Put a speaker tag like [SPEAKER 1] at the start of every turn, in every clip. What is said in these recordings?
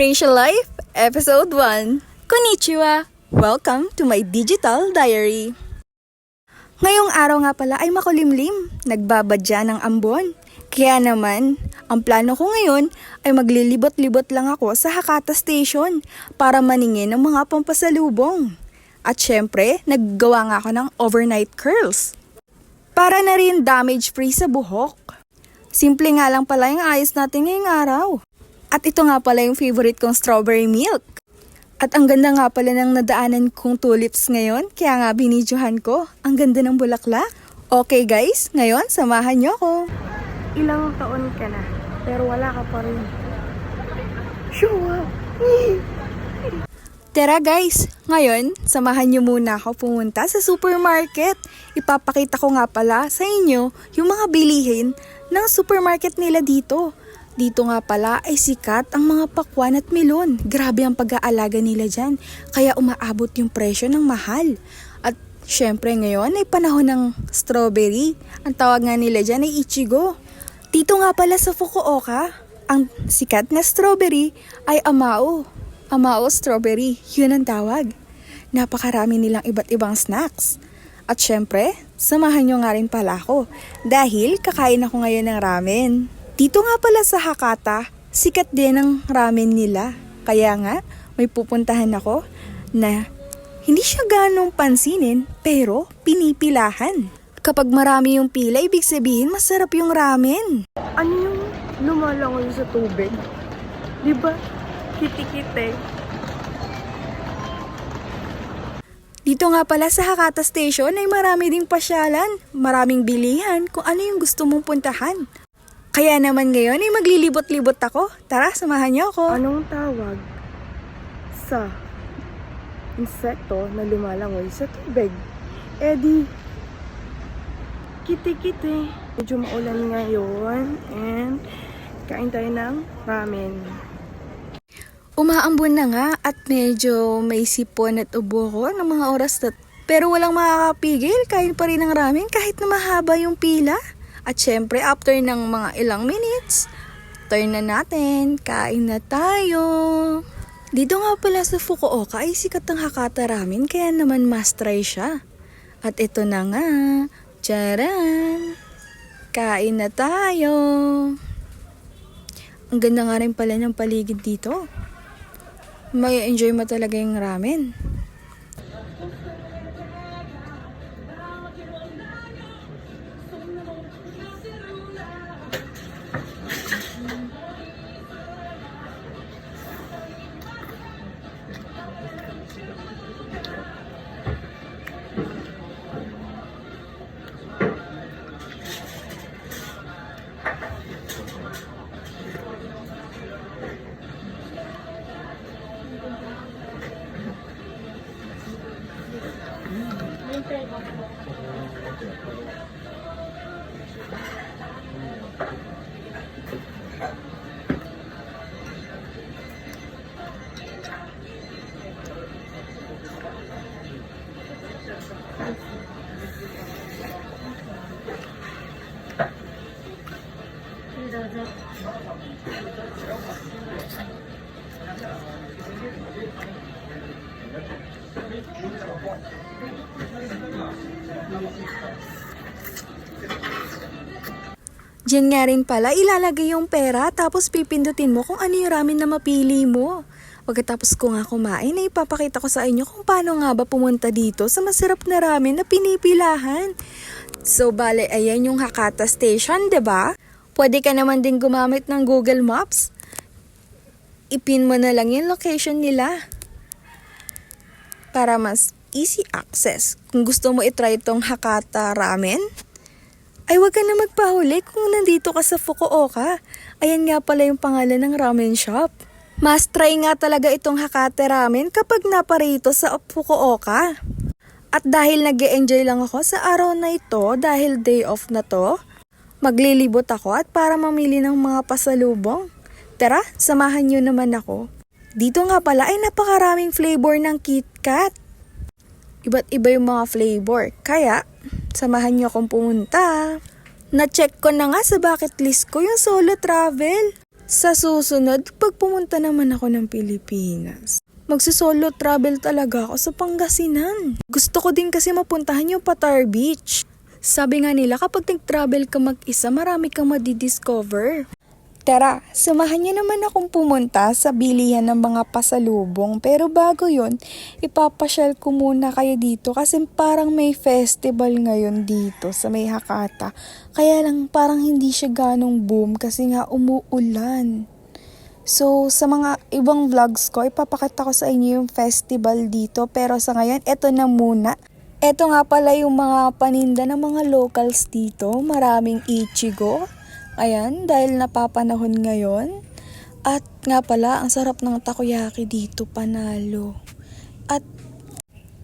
[SPEAKER 1] Racial Life, Episode 1. Konnichiwa! Welcome to my digital diary. Ngayong araw nga pala ay makulimlim, nagbabadya ng ambon. Kaya naman, ang plano ko ngayon ay maglilibot-libot lang ako sa Hakata Station para maningin ng mga pampasalubong. At syempre, naggawa nga ako ng overnight curls. Para na rin damage-free sa buhok. Simple nga lang pala yung ayos natin ngayong araw. At ito nga pala yung favorite kong strawberry milk. At ang ganda nga pala ng nadaanan kong tulips ngayon, kaya nga binidyohan ko. Ang ganda ng bulaklak. Okay guys, ngayon samahan niyo ako. Ilang taon ka na, pero wala ka pa rin. Sure. Tara guys, ngayon samahan niyo muna ako pumunta sa supermarket. Ipapakita ko nga pala sa inyo yung mga bilihin ng supermarket nila dito. Dito nga pala ay sikat ang mga pakwan at melon. Grabe ang pag-aalaga nila dyan. Kaya umaabot yung presyo ng mahal. At syempre ngayon ay panahon ng strawberry. Ang tawag nga nila dyan ay ichigo. Dito nga pala sa Fukuoka, ang sikat na strawberry ay amao. Amao strawberry, yun ang tawag. Napakarami nilang iba't ibang snacks. At syempre, samahan nyo nga rin pala ako dahil kakain ako ngayon ng ramen. Dito nga pala sa Hakata, sikat din ang ramen nila. Kaya nga, may pupuntahan ako na hindi siya ganong pansinin pero pinipilahan. Kapag marami yung pila, ibig sabihin masarap yung ramen. Ano yung lumalangoy sa tubig? Di ba? Kiti-kite. Dito nga pala sa Hakata Station ay marami ding pasyalan, maraming bilihan kung ano yung gusto mong puntahan. Kaya naman ngayon ay maglilibot-libot ako. Tara, samahan niyo ako.
[SPEAKER 2] Anong tawag sa insekto na lumalangoy sa tubig? Eh di, kiti-kiti. Medyo maulan ngayon and kain tayo ng ramen.
[SPEAKER 1] Umaambon na nga at medyo may sipon at ubo ko ng mga oras na pero walang makakapigil, kain pa rin ng ramen kahit na mahaba yung pila. At syempre, after ng mga ilang minutes, turn na natin, kain na tayo. Dito nga pala sa Fukuoka ay sikat ang Hakata Ramen kaya naman must try siya. At ito na nga, charan! Kain na tayo! Ang ganda nga rin pala ng paligid dito. May enjoy mo talaga yung ramen. 本当に。Diyan nga rin pala, ilalagay yung pera tapos pipindutin mo kung ano yung ramen na mapili mo. Pagkatapos ko nga kumain, ay ipapakita ko sa inyo kung paano nga ba pumunta dito sa masarap na ramen na pinipilahan. So, bale, ayan yung Hakata Station, ba? Pwede ka naman din gumamit ng Google Maps. Ipin mo na lang yung location nila para mas easy access. Kung gusto mo itry itong Hakata Ramen, ay wag ka na magpahuli kung nandito ka sa Fukuoka. Ayan nga pala yung pangalan ng ramen shop. Must try nga talaga itong Hakate Ramen kapag naparito sa Fukuoka. At dahil nag enjoy lang ako sa araw na ito, dahil day off na to, maglilibot ako at para mamili ng mga pasalubong. Tara, samahan nyo naman ako. Dito nga pala ay napakaraming flavor ng KitKat. Iba't iba yung mga flavor. Kaya, samahan nyo akong pumunta. Na-check ko na nga sa bucket list ko yung solo travel. Sa susunod, pag pumunta naman ako ng Pilipinas, magsusolo travel talaga ako sa Pangasinan. Gusto ko din kasi mapuntahan yung Patar Beach. Sabi nga nila kapag nag-travel ka mag-isa, marami kang madidiscover. Tara, samahan niyo naman akong pumunta sa bilihan ng mga pasalubong. Pero bago yon, ipapasyal ko muna kayo dito kasi parang may festival ngayon dito sa may Hakata. Kaya lang parang hindi siya ganong boom kasi nga umuulan. So, sa mga ibang vlogs ko, ipapakita ko sa inyo yung festival dito. Pero sa ngayon, eto na muna. Eto nga pala yung mga paninda ng mga locals dito. Maraming ichigo. Ayan, dahil napapanahon ngayon. At nga pala, ang sarap ng takoyaki dito, panalo. At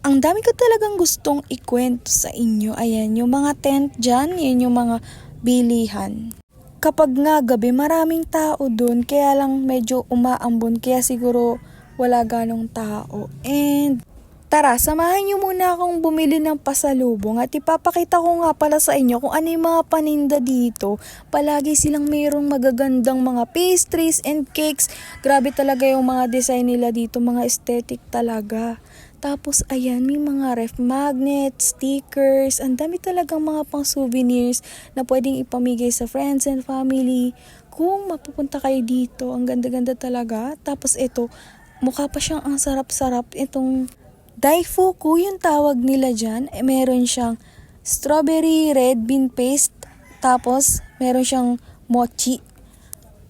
[SPEAKER 1] ang dami ko talagang gustong ikwento sa inyo. Ayan, yung mga tent dyan, yun yung mga bilihan. Kapag nga gabi, maraming tao doon, kaya lang medyo umaambon, kaya siguro wala ganong tao. And Tara, samahan niyo muna akong bumili ng pasalubong at ipapakita ko nga pala sa inyo kung ano yung mga paninda dito. Palagi silang mayroong magagandang mga pastries and cakes. Grabe talaga yung mga design nila dito, mga aesthetic talaga. Tapos ayan, may mga ref magnets, stickers, ang dami talagang mga pang souvenirs na pwedeng ipamigay sa friends and family. Kung mapupunta kayo dito, ang ganda-ganda talaga. Tapos ito, mukha pa siyang ang sarap-sarap itong Daifuku yung tawag nila dyan. Eh, meron siyang strawberry red bean paste. Tapos, meron siyang mochi.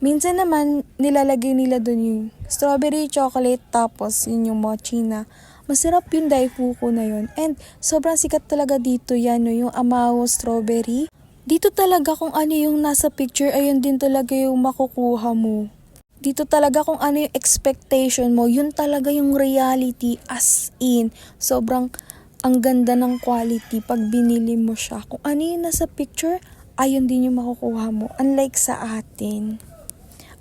[SPEAKER 1] Minsan naman, nilalagay nila dun yung strawberry chocolate. Tapos, yun yung mochi na. Masarap yung Daifuku na yun. And, sobrang sikat talaga dito yan, no, yung Amao strawberry. Dito talaga kung ano yung nasa picture, ayun din talaga yung makukuha mo dito talaga kung ano yung expectation mo, yun talaga yung reality as in. Sobrang ang ganda ng quality pag binili mo siya. Kung ano yung nasa picture, ayun din yung makukuha mo. Unlike sa atin.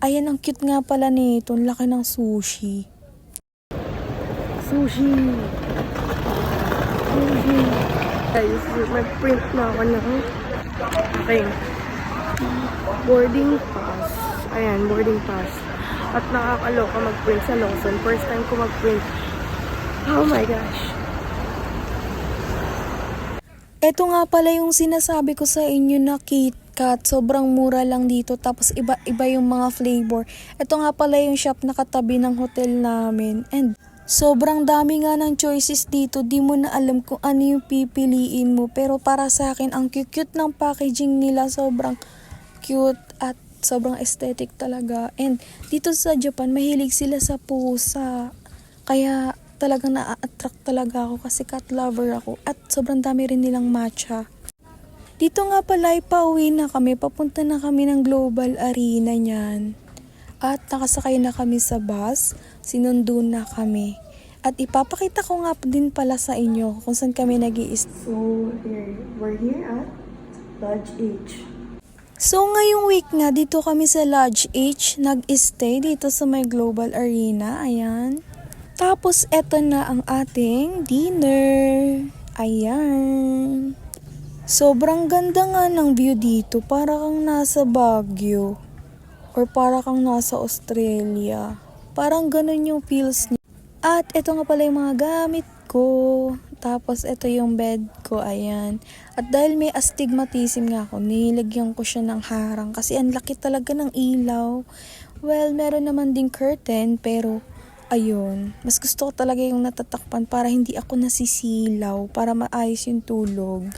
[SPEAKER 1] Ayan, ang cute nga pala nito. Ang laki ng sushi.
[SPEAKER 2] Sushi. Sushi. Guys, mag-print na ako ng aking boarding pass. Ayan, boarding pass. At nakakaloka mag-print sa Lawson. First time ko mag-print. Oh my gosh.
[SPEAKER 1] Ito nga pala yung sinasabi ko sa inyo na KitKat. Sobrang mura lang dito. Tapos iba-iba yung mga flavor. Ito nga pala yung shop na katabi ng hotel namin. And sobrang dami nga ng choices dito. Di mo na alam kung ano yung pipiliin mo. Pero para sa akin, ang cute-cute ng packaging nila. Sobrang cute at sobrang aesthetic talaga. And dito sa Japan, mahilig sila sa pusa. Kaya talagang na-attract talaga ako kasi cat lover ako. At sobrang dami rin nilang matcha. Dito nga pala, pauwi na kami. Papunta na kami ng Global Arena niyan. At nakasakay na kami sa bus. Sinundo na kami. At ipapakita ko nga din pala sa inyo kung saan kami nag
[SPEAKER 2] So, here, we're here at Lodge H.
[SPEAKER 1] So ngayong week nga dito kami sa Lodge H nag-stay dito sa may Global Arena. Ayan. Tapos eto na ang ating dinner. Ayan. Sobrang ganda nga ng view dito. Para kang nasa Baguio. Or para kang nasa Australia. Parang ganun yung feels niya. At eto nga pala yung mga gamit ko. Tapos ito yung bed ko, ayan. At dahil may astigmatism nga ako, nilagyan ko siya ng harang kasi ang laki talaga ng ilaw. Well, meron naman ding curtain pero ayun, mas gusto ko talaga yung natatakpan para hindi ako nasisilaw, para maayos yung tulog.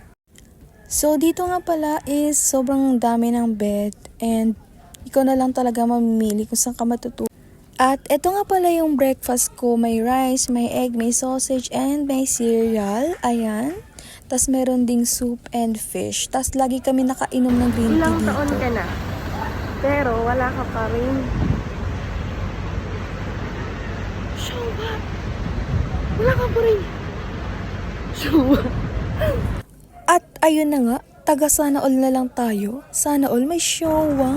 [SPEAKER 1] So, dito nga pala is sobrang dami ng bed and ikaw na lang talaga mamimili kung saan ka matutulog. At ito nga pala yung breakfast ko. May rice, may egg, may sausage, and may cereal. Ayan. Tapos meron ding soup and fish. Tapos lagi kami nakainom ng green tea
[SPEAKER 2] Ilang
[SPEAKER 1] dito.
[SPEAKER 2] taon ka na, pero wala ka pa rin. Show up! Wala ka pa rin. Show up!
[SPEAKER 1] At ayun na nga, taga sana all na lang tayo. Sana all may showa.